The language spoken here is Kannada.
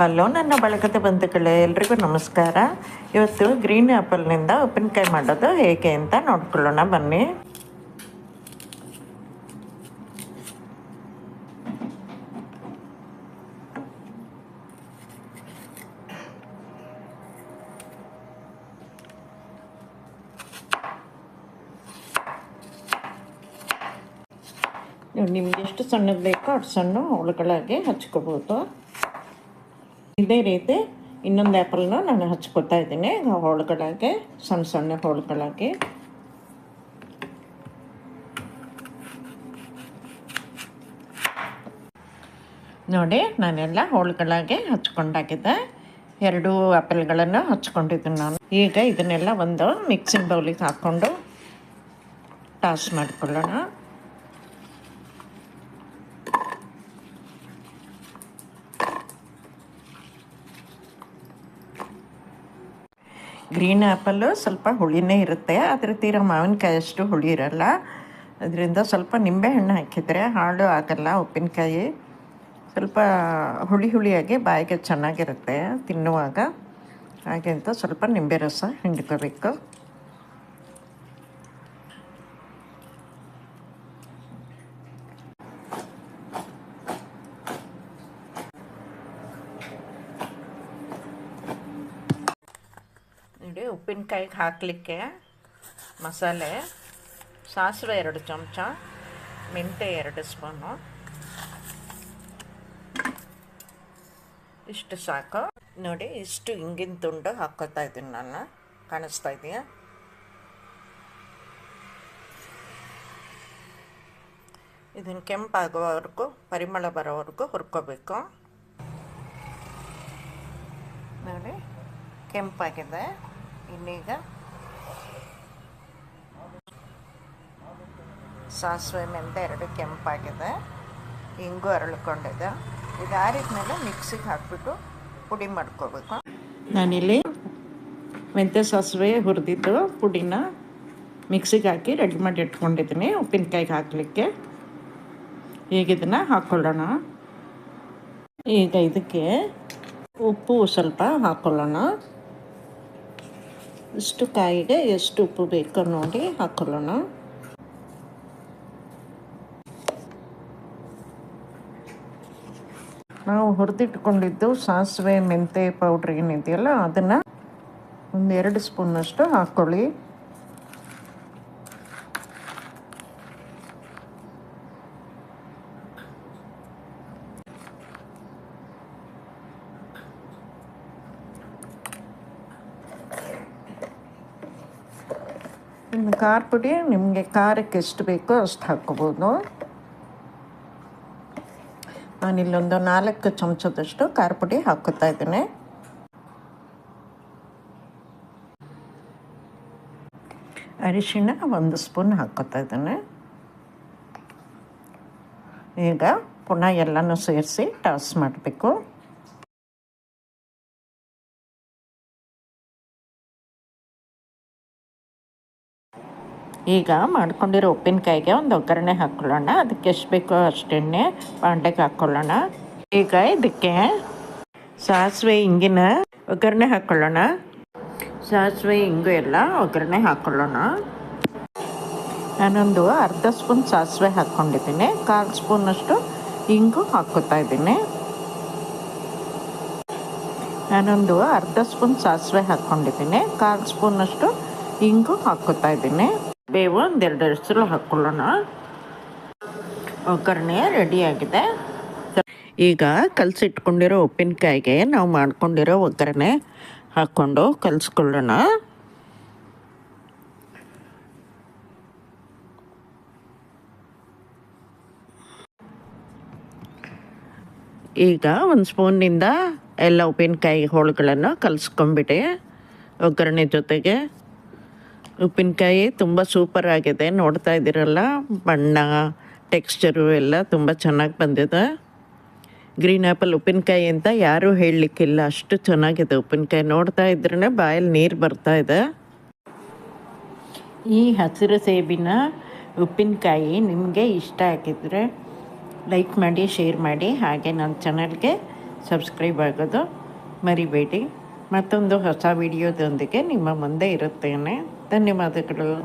ಹಲೋ, ನನ್ನ ಬಳಗದ ಬಂಧುಗಳೇ, ಎಲ್ರಿಗೂ ನಮಸ್ಕಾರ. ಇವತ್ತು ಗ್ರೀನ್ ಆ್ಯಪಲ್ನಿಂದ ಉಪ್ಪಿನಕಾಯಿ ಮಾಡೋದು ಹೇಗೆ ಅಂತ ನೋಡ್ಕೊಳ್ಳೋಣ, ಬನ್ನಿ. ನಿಮ್ಗೆ ಎಷ್ಟು ಸಣ್ಣದು ಬೇಕೋ ಅಷ್ಟು ಸಣ್ಣ ಹೋಳುಗಳಾಗಿ ಹಚ್ಕೋಬೋದು. ಇದೇ ರೀತಿ ಇನ್ನೊಂದು ಆ್ಯಪಲ್ನ ನಾನು ಹಚ್ಕೊತಾ ಇದ್ದೀನಿ. ಹೋಳುಗಳಾಗಿ ಸಣ್ಣ ಸಣ್ಣ ಹೋಳುಗಳಾಗಿ ನೋಡಿ, ನಾನೆಲ್ಲ ಹೋಳುಗಳಾಗಿ ಹಚ್ಕೊಂಡಾಗಿದೆ. ಎರಡು ಆ್ಯಪಲ್ಗಳನ್ನು ಹಚ್ಕೊಂಡಿದ್ದೀನಿ ನಾನು. ಈಗ ಇದನ್ನೆಲ್ಲ ಒಂದು ಮಿಕ್ಸಿಂಗ್ ಬೌಲಿಗೆ ಹಾಕ್ಕೊಂಡು ಟಾಸ್ ಮಾಡ್ಕೊಳ್ಳೋಣ. ಗ್ರೀನ್ ಆ್ಯಪಲ್ಲು ಸ್ವಲ್ಪ ಹುಳಿನೇ ಇರುತ್ತೆ. ಅದ್ರ ತೀರ ಮಾವಿನಕಾಯಿ ಅಷ್ಟು ಹುಳಿ ಇರಲ್ಲ. ಅದರಿಂದ ಸ್ವಲ್ಪ ನಿಂಬೆಹಣ್ಣು ಹಾಕಿದರೆ ಹಾಳು ಆಗಲ್ಲ ಉಪ್ಪಿನಕಾಯಿ. ಸ್ವಲ್ಪ ಹುಳಿ ಹುಳಿಯಾಗಿ ಬಾಯಿಗೆ ಚೆನ್ನಾಗಿರುತ್ತೆ ತಿನ್ನುವಾಗ. ಹಾಗೆ ಅಂತ ಸ್ವಲ್ಪ ನಿಂಬೆ ರಸ ಹಿಂಡ್ಕೋಬೇಕು ನೋಡಿ ಉಪ್ಪಿನಕಾಯಿಗೆ ಹಾಕಲಿಕ್ಕೆ ಮಸಾಲೆ, ಸಾಸಿವೆ ಎರಡು ಚಮಚ, ಮೆಂತೆ ಎರಡು ಸ್ಪೂನು. ಇಷ್ಟು ಸಾಕು. ನೋಡಿ, ಇಷ್ಟು ಹಿಂಗಿನ ತುಂಡು ಹಾಕ್ಕೋತಾ ಇದ್ದೀನಿ ನಾನು. ಕಾಣಿಸ್ತಾ ಇದೆಯಾ? ಇದನ್ನು ಕೆಂಪಾಗುವವರೆಗೂ ಪರಿಮಳ ಬರೋವರೆಗೂ ಹುರ್ಕೋಬೇಕು. ನೋಡಿ, ಕೆಂಪಾಗಿದೆ. ಇನ್ನೀಗ ಸಾಸಿವೆ ಮೆಂತೆ ಎರಡು ಕೆಂಪಾಗಿದೆ. ಹಿಂಗು ಅರಳ್ಕೊಂಡಿದೆ. ಇದು ಆರಿದ್ಮೇಲೆ ಮಿಕ್ಸಿಗೆ ಹಾಕ್ಬಿಟ್ಟು ಪುಡಿ ಮಾಡ್ಕೋಬೇಕು. ನಾನಿಲ್ಲಿ ಮೆಂತ್ಯ ಸಾಸಿವೆ ಹುರಿದಿದ್ದು ಪುಡಿನ ಮಿಕ್ಸಿಗೆ ಹಾಕಿ ರೆಡಿ ಮಾಡಿ ಇಟ್ಕೊಂಡಿದ್ದೀನಿ. ಉಪ್ಪಿನಕಾಯಿಗೆ ಹಾಕಲಿಕ್ಕೆ. ಈಗ ಇದನ್ನು ಹಾಕ್ಕೊಳ್ಳೋಣ ಈಗ ಇದಕ್ಕೆ ಉಪ್ಪು ಸ್ವಲ್ಪ ಹಾಕ್ಕೊಳ್ಳೋಣ ಇಷ್ಟು ಕಾಯಿಗೆ ಎಷ್ಟು ಉಪ್ಪು ಬೇಕು ನೋಡಿ ಹಾಕೊಳ್ಳೋಣ. ನಾವು ಹುರಿದಿಟ್ಕೊಂಡಿದ್ದು ಸಾಸಿವೆ ಮೆಂತೆ ಪೌಡ್ರ್ ಏನಿದೆಯಲ್ಲ, ಅದನ್ನು ಒಂದೆರಡು ಸ್ಪೂನಷ್ಟು ಹಾಕ್ಕೊಳ್ಳಿ ಇನ್ನು ಖಾರ ಪುಡಿ, ನಿಮಗೆ ಖಾರಕ್ಕೆ ಎಷ್ಟು ಬೇಕೋ ಅಷ್ಟು ಹಾಕ್ಕೋಬೋದು. ನಾನಿಲ್ಲೊಂದು ನಾಲ್ಕು ಚಮಚದಷ್ಟು ಖಾರ ಪುಡಿ ಹಾಕೋತಾ ಇದ್ದೀನಿ. ಅರಿಶಿಣ ಒಂದು ಸ್ಪೂನ್ ಹಾಕೋತಾ ಇದ್ದೇನೆ. ಈಗ ಪುನಃ ಎಲ್ಲನೂ ಸೇರಿಸಿ ಟಾಸ್ ಮಾಡಬೇಕು. ಈಗ ಮಾಡ್ಕೊಂಡಿರೋ ಉಪ್ಪಿನಕಾಯಿಗೆ ಒಂದು ಒಗ್ಗರಣೆ ಹಾಕ್ಕೊಳ್ಳೋಣ ಅದಕ್ಕೆ ಎಷ್ಟು ಬೇಕೋ ಅಷ್ಟೆಣ್ಣೆ ಬಾಂಡೆಗೆ ಹಾಕ್ಕೊಳ್ಳೋಣ ಈಗ ಇದಕ್ಕೆ ಸಾಸಿವೆ ಹಿಂಗಿನ ಒಗ್ಗರಣೆ ಹಾಕ್ಕೊಳ್ಳೋಣ ಸಾಸಿವೆ ಹಿಂಗು ಎಲ್ಲ ಒಗ್ಗರಣೆ ಹಾಕ್ಕೊಳ್ಳೋಣ ನಾನೊಂದು ಅರ್ಧ ಸ್ಪೂನ್ ಸಾಸಿವೆ ಹಾಕ್ಕೊಂಡಿದ್ದೀನಿ ಕಾಲು ಸ್ಪೂನಷ್ಟು ಹಿಂಗು ಹಾಕ್ಕೋತಾ ಇದ್ದೀನಿ. ನಾನೊಂದು ಅರ್ಧ ಸ್ಪೂನ್ ಸಾಸಿವೆ ಹಾಕ್ಕೊಂಡಿದ್ದೀನಿ ಕಾಲು ಸ್ಪೂನಷ್ಟು ಹಿಂಗು ಹಾಕ್ಕೋತಾ ಇದ್ದೀನಿ. ಬೇವು ಒಂದೆರಡು ಹೆಸರು ಹಾಕ್ಕೊಳ್ಳೋಣ ಒಗ್ಗರಣೆ ರೆಡಿಯಾಗಿದೆ ಈಗ ಕಲಸಿಟ್ಕೊಂಡಿರೋ ಉಪ್ಪಿನಕಾಯಿಗೆ ನಾವು ಮಾಡ್ಕೊಂಡಿರೋ ಒಗ್ಗರಣೆ ಹಾಕ್ಕೊಂಡು ಕಲಿಸ್ಕೊಳ್ಳೋಣ. ಈಗ ಒಂದು ಸ್ಪೂನಿಂದ ಎಲ್ಲ ಉಪ್ಪಿನಕಾಯಿ ಹೋಳುಗಳನ್ನು ಕಲಿಸ್ಕೊಂಬಿಡಿ ಒಗ್ಗರಣೆ ಜೊತೆಗೆ ಉಪ್ಪಿನಕಾಯಿ ತುಂಬ ಸೂಪರ್ ಆಗಿದೆ. ನೋಡ್ತಾ ಇದ್ದೀರಲ್ಲ? ಬಣ್ಣ ಟೆಕ್ಸ್ಚರು ಎಲ್ಲ ತುಂಬ ಚೆನ್ನಾಗಿ ಬಂದಿದೆ. ಗ್ರೀನ್ ಆ್ಯಪಲ್ ಉಪ್ಪಿನಕಾಯಿ ಅಂತ ಯಾರೂ ಹೇಳಲಿಕ್ಕಿಲ್ಲ. ಅಷ್ಟು ಚೆನ್ನಾಗಿದೆ ಉಪ್ಪಿನಕಾಯಿ. ನೋಡ್ತಾ ಇದ್ರೇ ಬಾಯಲ್ಲಿ ನೀರು ಬರ್ತಾ ಇದೆ. ಈ ಹಸಿರು ಸೇಬಿನ ಉಪ್ಪಿನಕಾಯಿ ನಿಮಗೆ ಇಷ್ಟ ಆಗಿದ್ರೆ ಲೈಕ್ ಮಾಡಿ ಶೇರ್ ಮಾಡಿ. ಹಾಗೆ ನನ್ನ ಚಾನಲ್ಗೆ ಸಬ್ಸ್ಕ್ರೈಬ್ ಆಗೋದು ಮರಿಬೇಡಿ. ಮತ್ತೊಂದು ಹೊಸ ವಿಡಿಯೋದೊಂದಿಗೆ ನಿಮ್ಮ ಮುಂದೆ ಇರುತ್ತೇನೆ. धन्यवादकडं